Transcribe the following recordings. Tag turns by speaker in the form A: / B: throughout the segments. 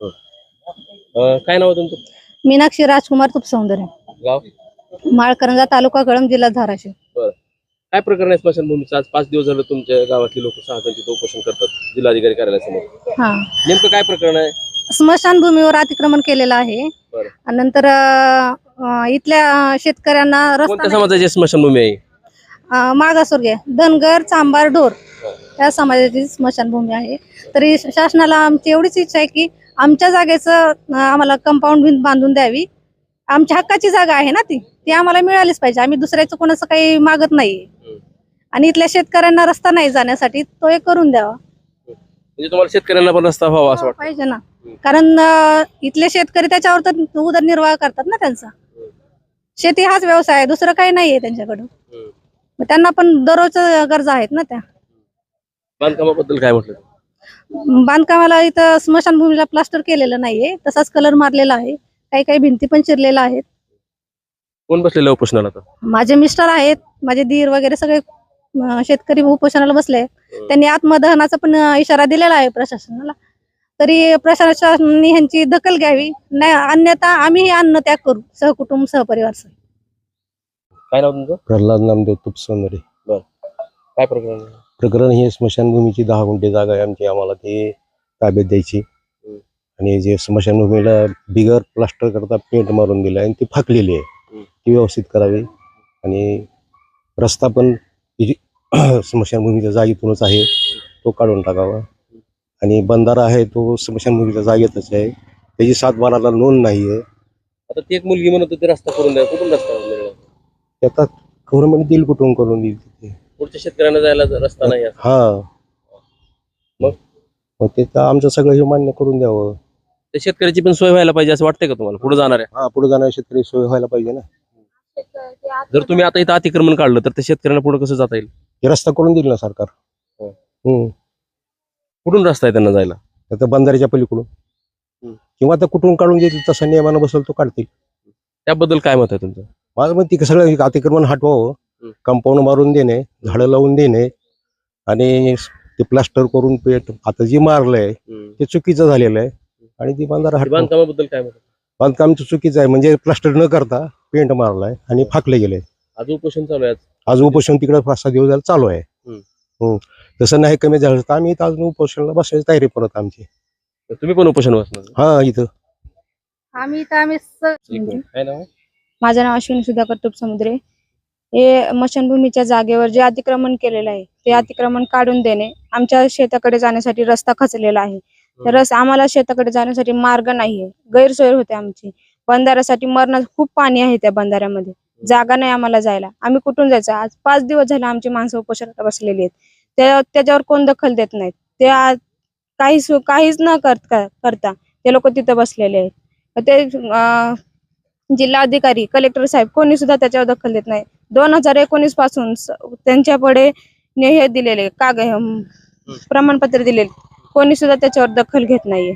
A: अं, काय नाव आहे तुमचं?
B: मीनाक्षी राजकुमार तुपसौंदर्य
A: गाव?
B: माळकरंजा तालुका कळंब जिल्हा धाराशिव.
A: बरं. काय प्रकरण आहे स्मशानभूमीचं? आज पाच दिवस झालं तुमच्या गावातली लोक सहा जण तिथं उपोषण करतात जिल्हाधिकारी कार्यालयासमोर.
B: हा.
A: नेमकं काय प्रकरण आहे?
B: स्मशानभूमीवर अतिक्रमण केलेलं आहे.
A: बरं.
B: आणि नंतर अं, इथल्या शेतकऱ्यांना रस्ता
A: कोणत्या
B: नाही.
A: समाजाची स्मशानभूमी आहे
B: अं, मागासवर्गीय धनगर चांबार ढोर या समाजाची स्मशानभूमी आहे. तरी शासनाला आमची एवढीच इच्छा आहे की आमच्या जागेचं आम्हाला कंपाऊंड भिंत बांधून द्यावी. आमच्या हक्काची जागा आहे ना ती ती आम्हाला मिळालीच पाहिजे. आम्ही दुसऱ्याचं कोणाचं काही मागत नाही. आणि इथल्या शेतकऱ्यांना रस्ता नाही जाण्यासाठी तो एक करून द्यावा.
A: म्हणजे तुम्हाला शेतकऱ्यांना पण रस्ता व्हावा असं
B: हो, पाहिजे ना. कारण इथले शेतकरी त्याच्यावर तर उदरनिर्वाह करतात ना त्यांचा. शेती हाच व्यवसाय आहे दुसरं काही नाहीये त्यांच्याकडं.
A: हम्म.
B: मग त्यांना पण दररोजच्या गरजा आहेत ना त्या.
A: बांधकामाबद्दल काय म्हटलं?
B: बांधकामाला इथं स्मशानभूमीला प्लास्टर केलेलं नाहीये तसाच कलर मारलेला आहे काही काही भिंती पण चिरलेल्या आहेत.
A: कोण बसलेलं उपोषणाला आता?
B: माझे मिस्टर आहेत माझे दीर वगैरे सगळे अं, शेतकरी उपोषणाला बसले आहेत. त्यांनी आत्मदहनाचा पण अं, इशारा दिलेला आहे प्रशासनाला. तरी प्रशासनाने ह्यांची दखल घ्यावी नाही अन्यथा आम्ही अन्न त्याग करू सहकुटुंब सहपरिवार सह
A: काय नाव तुमचं?
C: प्रल्हाद नामदेव तुपसोंदरे
A: काय प्रकरण? आहे?
C: प्रकरण हे स्मशानभूमीची दहा गुंठे जागा आहे आमची. आम्हाला ते ताब्यात द्यायची.
A: हम्म.
C: आणि जे स्मशानभूमीला बिगर प्लास्टर करता पेंट मारून दिलं आणि ती फाकलेली आहे.
A: हम्म.
C: ती व्यवस्थित करावी. आणि रस्ता पण जी स्मशानभूमीच्या जागेतूनच आहे. तो काढून टाकावा. आणि बंधारा आहे तो स्मशानभूमीच्या जागेतच आहे. त्याची सातबाराला नोंद नाही आहे
A: आता ती एक मुलगी म्हणत होती रस्ता करून द्या. कुठून रस्ता?
C: आता गव्हर्नमेंट देईल कुठून करून देईल तिथे?
A: पुढच्या शेतकऱ्यांना जायला रस्ता नाही आहे.
C: हा.
A: मग?
C: मग ते तर आमचं सगळं हे मान्य करून द्यावं.
A: त्या शेतकऱ्याची पण सोय व्हायला पाहिजे असं वाटतंय का तुम्हाला? पुढे जाणार आहे
C: हा पुढे जाणाऱ्या शेतकरी सोय व्हायला पाहिजे ना.
A: जर तुम्ही आता इथं अतिक्रमण काढलं तर त्या शेतकऱ्यांना पुढे कसं जाता येईल?
C: हे रस्ता करून दिला ना सरकार.
A: हो.
C: हम्म.
A: कुठून रस्ता आहे त्यांना जायला?
C: आता बंधाऱ्याच्या पलीकडून.
A: हम्म.
C: किंवा आता कुठून काढून देतील तसा नियमानं बसेल तो काढतील.
A: त्याबद्दल काय मत आहे तुमचं?
C: माझं मग ती सगळं अतिक्रमण हटवावं. कंपाऊंड मारून देणे झाडं लावून देणे आणि ते प्लास्टर करून पेट आता जे मारलंय ते चुकीचं झालेलं आहे. आणि ती बंधारा हटवा
A: बांधकामाबद्दल काय?
C: बांधकामचं चुकीचं आहे. म्हणजे प्लास्टर न करता पेंट मारलाय आणि फाकले गेले.
A: आज उपोषण चालू आहे आज.
C: उपोषण तिकडे पाच सहा दिवस झाले चालू आहे. हो तसं नाही कमी झालं तर आम्ही अजून उपोषणाला बसायची तयारी परत आमची.
A: तुम्ही पण उपोषण बसणार?
C: हा इथं.
B: आम्ही इथं आम्ही
A: नाव
B: माझं नाव अश्विनी सुधाकर तुपसमुद्रे. हे मशनभूमीच्या जागेवर जे अतिक्रमण केलेलं आहे ते अतिक्रमण काढून देणे आमच्या शेताकडे जाण्यासाठी रस्ता खचलेला आहे. तर रस आम्हाला शेताकडे जाण्यासाठी मार्ग नाहीये गैरसोय होते आमची. बंधाऱ्यासाठी मरण खूप पाणी आहे त्या बंधाऱ्यामध्ये. जागा नाही आम्हाला जायला. आम्ही कुठून जायचं? आज पाच दिवस झाले आमची माणसं उपोषणाला बसलेली आहेत. त्या त्याच्यावर कोण दखल देत नाहीत? ते आज काहीच काहीच न करता करता ते लोक तिथं बसलेले आहेत. ते जिल्हाधिकारी कलेक्टर साहेब कोणी सुद्धा त्याच्यावर दखल देत नाही. दोन हजार एकोणीसपासून त्यांच्याकडे हे दिलेले काग प्रमाणपत्र दिलेले. कोणी सुद्धा त्याच्यावर दखल घेत नाहीये.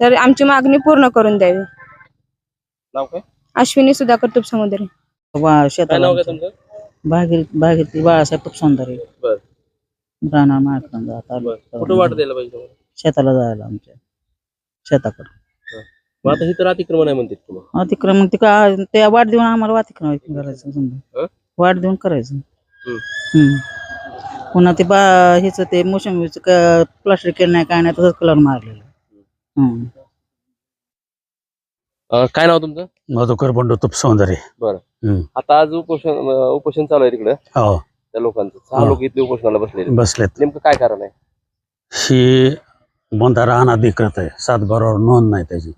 B: तर आमची मागणी पूर्ण करून द्यावी. अश्विनी सुधाकर.
A: तुमचं?
D: भागीर भागीरथी बाळासाहेब तुपसौंदर्य
A: बर.
D: राणा
A: तुम्हाला?
D: शेताला जायला आमच्या. शेताकडे.
A: मग आता ही तर अतिक्रमण आहे म्हणतात तुम्हाला
D: अतिक्रमण ते का ते वाट देऊन आम्हाला अतिक्रमण करायचं समजा.
A: हं?
D: वाट देऊन करायचं.
A: हम्म.
D: हम्म. पुन्हा ते बा ह्याच ते मोसंबीचं प्लास्टिक केलं नाही काय नाही तसंच कलर मारलेलं. हम्म.
A: अं, काय नाव तुमचं?
E: मधुकर बंडू तुप सौंदर्य.
A: आता आज उपोषण अं, उपोषण चालू आहे तिकडे.
E: हो.
A: त्या लोकांचं. सहा
E: हो.
A: लोक इथले उपोषणाला बसलेले.
E: बसलेत.
A: नेमकं काय कारण आहे?
E: ही बंधारा अनाधिकृत आहे सातबारावर नोंद नाही त्याची.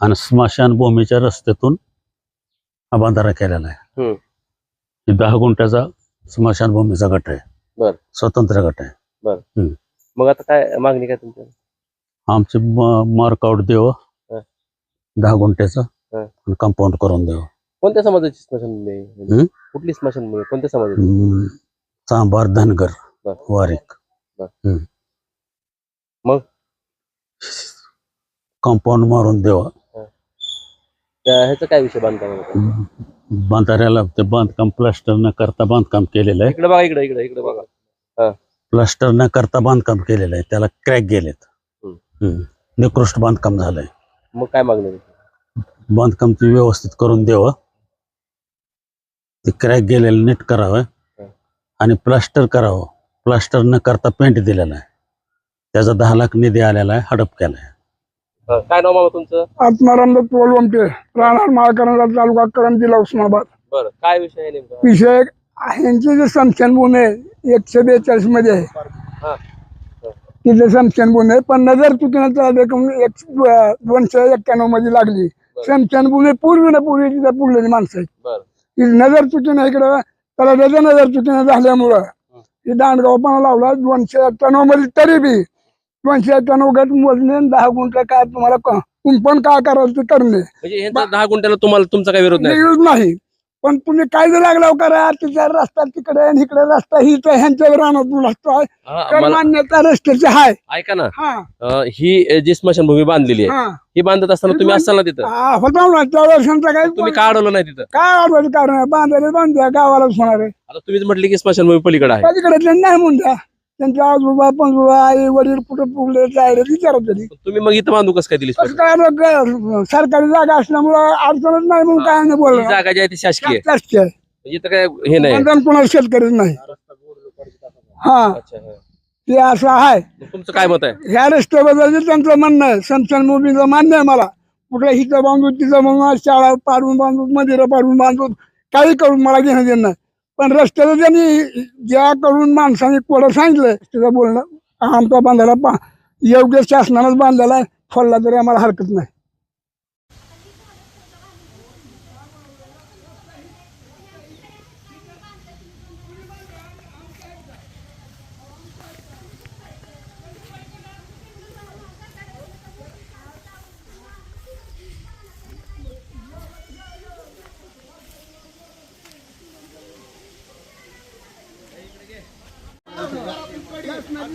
E: आणि स्मशानभूमीच्या रस्त्यातून हा बंधारा केलेला आहे. ही दहा गुंठ्याचा स्मशानभूमीचा गट आहे.
A: बर.
E: स्वतंत्र गट आहे.
A: मग आता काय मागणी काय तुमची?
E: आमचे मार्कआउट देव. दहा गुंठ्याचं.
A: हं.
E: आणि कंपाऊंड करून देव.
A: कोणत्या समाजाची स्मशानभूमी आहे?
E: हम्म?
A: कुठली स्मशानभूमी आहे? कोणत्या समाजाची?
E: हम्म, चांभार धनगर
A: बर.
E: वारीक. कंपाऊंड मारून देवा.
A: त्या ह्याचा काय विषय बांधकाम
E: बांधाऱ्याला ते बांधकाम प्लास्टर न करता बांधकाम केलेलं आहे.
A: इकडे बघा इकडे इकडे इकडे बघा.
E: प्लास्टर न करता बांधकाम केलेलं आहे. त्याला क्रॅक गेलेत. हम्म. निकृष्ट बांधकाम झालंय.
A: मग काय मागणी आहे?
E: बांधकाम ते व्यवस्थित करून द्यावं ते क्रॅक गेलेलं नीट करावं. आणि प्लास्टर करावं. प्लास्टर न करता पेंट दिलेला आहे. त्याचा दहा लाख निधी आलेला आहे हडप केलाय.
A: अं, काय नाव मामा तुमचं?
F: आत्माराम दत्त वलवंटे राहणार माळकरंजा तालुका करण जिल्हा उस्मानाबाद.
A: बरं काय विषय आहे नेमका?
F: विषय ह्यांची जे समशनभूमी आहे एकशे बेचाळीसमध्ये आहे.
A: हा.
F: तिथे समशनभूमी आहे पण नजर चुकीनं एक दोनशे एक्क्याण्णवमध्ये लागली. समशनभूमी पूर्वी ना पूर्वी तिथे पुरलेली माणसं आहेत.
A: बरं.
F: ही नजर चुकीनं इकडं त्याला त्याच्या नजर चुकीनं झाल्यामुळं ही. दांडगावपणा लावला दोनशे एक्क्याण्णवमध्ये तरी बी दोनशे गट मोजणे दहा गुंठ काय तुम्हाला क- कुंपण काय करायचं ते करणे
A: म्हणजे ह्यांचा दहा गुंठ्याला तुम्हाला तुमचा काय विरोध नाही.
F: यूज नाही. पण तुम्ही काय जर लागला करा तिचा रस्ता तिकडे आणि इकडे रस्ता ही तर ह्यांच्यावर राहणार रस्ता आहे
A: हा,
F: तर
A: मला-
F: मान्यता रस्त्याची आहे
A: ऐका ना.
F: हा.
A: अं, ही जी स्मशानभूमी बांधलेली आहे
F: हा.
A: ही बांधत असताना तुम्ही असाल ना तिथं?
F: हा, होता ना त्या वर्षांचा काय
A: तुम्ही का अडवलं नाही तिथं?
F: काय अडवायचं कारण? आहे बांधायला बांधल्या गावालाच होणार आहे
A: आता तुम्हीच म्हटले की स्मशानभूमी पलीकडे आहे.
F: पलीकडे नाही म्हणून द्या. त्यांच्या आजोबा पंजोबा आई वडील कुठं पुगले जायला विचारत तरी
A: तुम्ही मग इथं बांधू कसं काय दिली
F: कसं काय आता ग- सरकारी जागा असल्यामुळं अडचणच नाही म्हणून काय नाही
A: ही
F: बोललं
A: जागा जी आहे ती शासकीय आहे.
F: शासकीय आहे.
A: इथं काय हे नाही.
F: कोणाला शेतकरीच नाही. हा.
A: अच्छा हा.
F: ते असं आहे.
A: मग तुमचं काय मत आहे?
F: ह्या रस्त्याबद्दल त्यांचं म्हणणं आहे. समसन मुलीचं मान्य आहे मला. कुठल्या हिचं बांधू तिचं बांधू शाळा पाडून बांधू मंदिरं पाडून बांधू काही करून मला घेणं देणं नाही. पण रस्त्याचं त्यांनी ज्या करून माणसाने कोडं सांगितलं त्याचं बोलणं आमचा बांधायला पा योग्य शासनानंच बांधलेला आहे. फोडला तरी आम्हाला हरकत नाही.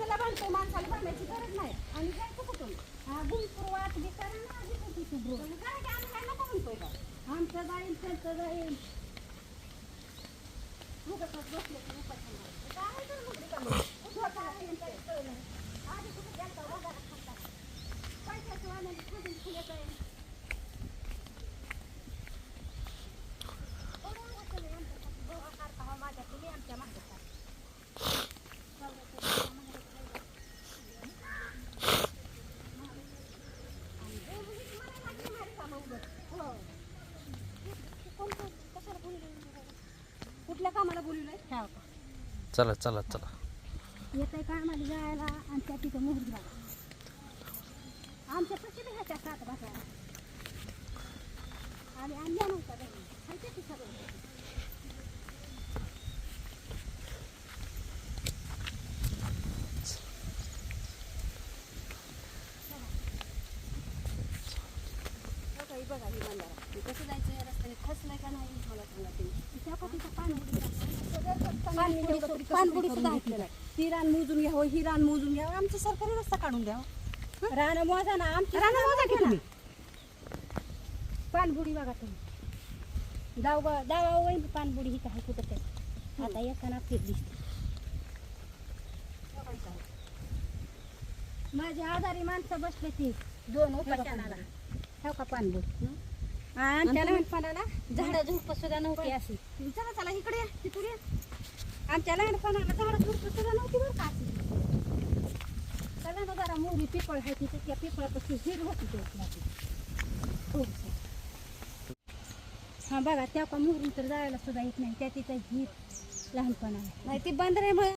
G: माणसाला बांधतो माणसाला बांधायची गरज नाही. आणि जायचं कुठून? हा गुंपूर वाट बी करा ना आधी कुठे शुभ्र आम्ही काय नको म्हणतोय का आमचं जाईल त्यांचं जाईल. उगाचच बसले काय कळलं आधी कुठे गेलता? वगारा खाता. पैशाचं बरं वाटलं नाही आमच्यासाठी. गोवा सारखा हा माझ्या केली आमच्या मागे कुठल्या कामाला बोलवलंय ह्या का
A: चला चला चला.
G: येत आहे कामाला जायला आणि त्या तिथं मुहूर्त घ्यायला आमच्या कशी बी ह्याच्या सात बसायला आणि आणल्या नव्हत्या बहिणी खायच्या सगळं? बघा ही बंधारा. कसं जायचं या रस्त्याने? खचलंय का नाही? मला सांगा तुम्ही. त्या पाठीचं पाणबुडी पाणबुडी सुद्धा ऐकलेलं आहे ही रान मोजून घ्यावं ही रान मोजून घ्यावं. आमचं सरकारी रस्ता काढून द्यावं. रान मोजा ना आमची रान मोजा की तुम्ही? पाणबुडी बघा तुम्ही. दाव दावा वैन पाणबुडी ही काय कुठं ते आता येताना फेक दिसते माझी आजारी माणसं बसले ती. दोन उपासनाला ठेव का पाणबुडी आमच्या लहानपणाला झाडं झुडपं सुद्धा नव्हती अशी. चला चला इकडे या, तिकडे या. आमच्या लहानपणाला झाडं झुडपं सुद्धा नव्हती बरं का अशी. चला ना जरा मोरी पिपळ आहे तिथे त्या पिपळापासून हिर होती ते हो हा. बघा त्या का मोहरी तर जायला सुद्धा येत नाही त्या तिथं हिर लहानपणाला. नाही ती बंदरामुळे